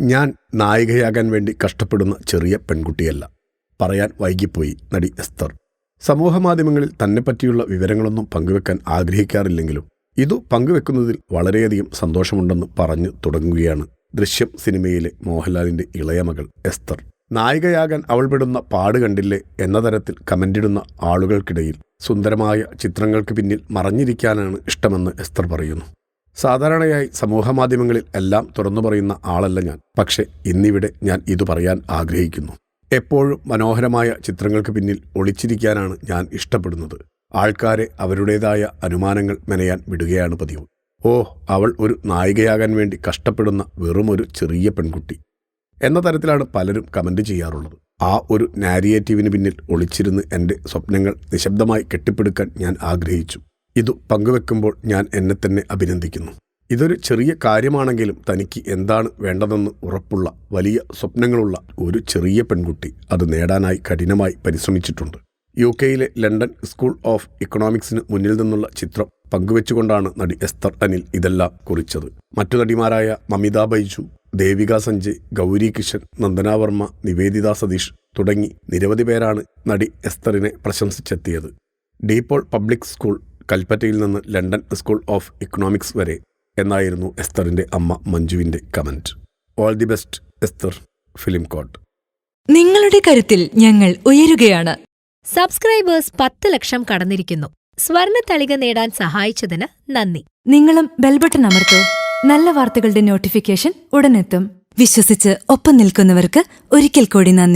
ഞാൻ നായികയാകാൻ വേണ്ടി കഷ്ടപ്പെടുന്ന ചെറിയ പെൺകുട്ടിയല്ല. പറയാൻ വൈകിപ്പോയി നടി എസ്തർ. സമൂഹമാധ്യമങ്ങളിൽ തന്നെപ്പറ്റിയുള്ള വിവരങ്ങളൊന്നും പങ്കുവെക്കാൻ ആഗ്രഹിക്കാറില്ലെങ്കിലും ഇതു പങ്കുവെക്കുന്നതിൽ വളരെയധികം സന്തോഷമുണ്ടെന്ന് പറഞ്ഞു തുടങ്ങുകയാണ് ദൃശ്യം സിനിമയിലെ മോഹൻലാലിന്റെ ഇളയ മകൾ എസ്തർ. നായികയാകാൻ അവൾ പെടുന്ന പാട് കണ്ടില്ലേ എന്ന തരത്തിൽ കമന്റിടുന്ന ആളുകൾക്കിടയിൽ സുന്ദരമായ ചിത്രങ്ങൾക്ക് പിന്നിൽ മറഞ്ഞിരിക്കാനാണ് ഇഷ്ടമെന്ന് എസ്തർ പറയുന്നു. സാധാരണയായി സമൂഹമാധ്യമങ്ങളിൽ എല്ലാം തുറന്നു പറയുന്ന ആളല്ല ഞാൻ. പക്ഷെ ഇന്നിവിടെ ഞാൻ ഇത് പറയാൻ ആഗ്രഹിക്കുന്നു. എപ്പോഴും മനോഹരമായ ചിത്രങ്ങൾക്ക് പിന്നിൽ ഒളിച്ചിരിക്കാനാണ് ഞാൻ ഇഷ്ടപ്പെടുന്നത്. ആൾക്കാരെ അവരുടേതായ അനുമാനങ്ങൾ മെനയാൻ വിടുകയാണ് പതിവ്. ഓ അവൾ ഒരു നായികയാകാൻ വേണ്ടി കഷ്ടപ്പെടുന്ന വെറുമൊരു ചെറിയ പെൺകുട്ടി. എന്ന തരത്തിലാണ് പലരും കമന്റ് ചെയ്യാറുള്ളത്. ആ ഒരു നാരിയേറ്റീവിന് പിന്നിൽ ഒളിച്ചിരുന്ന് എന്റെ സ്വപ്നങ്ങൾ നിശബ്ദമായി കെട്ടിപ്പടുക്കാൻ ഞാൻ ആഗ്രഹിച്ചു. ഇതു പങ്കുവെക്കുമ്പോൾ ഞാൻ എന്നെ തന്നെ അഭിനന്ദിക്കുന്നു. ഇതൊരു ചെറിയ കാര്യമാണെങ്കിലും തനിക്ക് എന്താണ് വേണ്ടതെന്ന് ഉറപ്പുള്ള വലിയ സ്വപ്നങ്ങളുള്ള ഒരു ചെറിയ പെൺകുട്ടി അത് നേടാനായി കഠിനമായി പരിശ്രമിച്ചിട്ടുണ്ട്. യു കെയിലെ ലണ്ടൻ സ്കൂൾ ഓഫ് ഇക്കണോമിക്സിന് മുന്നിൽ നിന്നുള്ള ചിത്രം പങ്കുവെച്ചുകൊണ്ടാണ് നടി എസ്തർ അനിൽ ഇതെല്ലാം കുറിച്ചത്. മറ്റു നടിമാരായ മമിത ബൈജു ദേവിക സഞ്ജയ് ഗൗരി കിഷൻ നന്ദന വർമ്മ നിവേദിത സതീഷ് തുടങ്ങി നിരവധി പേരാണ് നടി എസ്തറിനെ പ്രശംസിച്ചെത്തിയത്. ഡീപോൾ പബ്ലിക് സ്കൂൾ കൽപ്പറ്റയിൽ നിന്ന് ലണ്ടൻ സ്കൂൾ ഓഫ് ഇക്കണോമിക്സ് വരെ എന്നായിരുന്നു എസ്തറിന്റെ അമ്മ മഞ്ജുവിന്റെ comment. All the best Esther film coat. നിങ്ങളുടെ കരുത്തിൽ ഞങ്ങൾ ഉയരുകയാണ്. സബ്സ്ക്രൈബേഴ്സ് പത്ത് ലക്ഷം കടന്നിരിക്കുന്നു. സ്വർണ തളിക നേടാൻ സഹായിച്ചതിന് നന്ദി. നിങ്ങളും ബെൽബട്ടൺ അമർത്തോ. നല്ല വാർത്തകളുടെ നോട്ടിഫിക്കേഷൻ ഉടനെത്തും. വിശ്വസിച്ച് ഒപ്പം നിൽക്കുന്നവർക്ക് ഒരിക്കൽ കൂടി നന്ദി.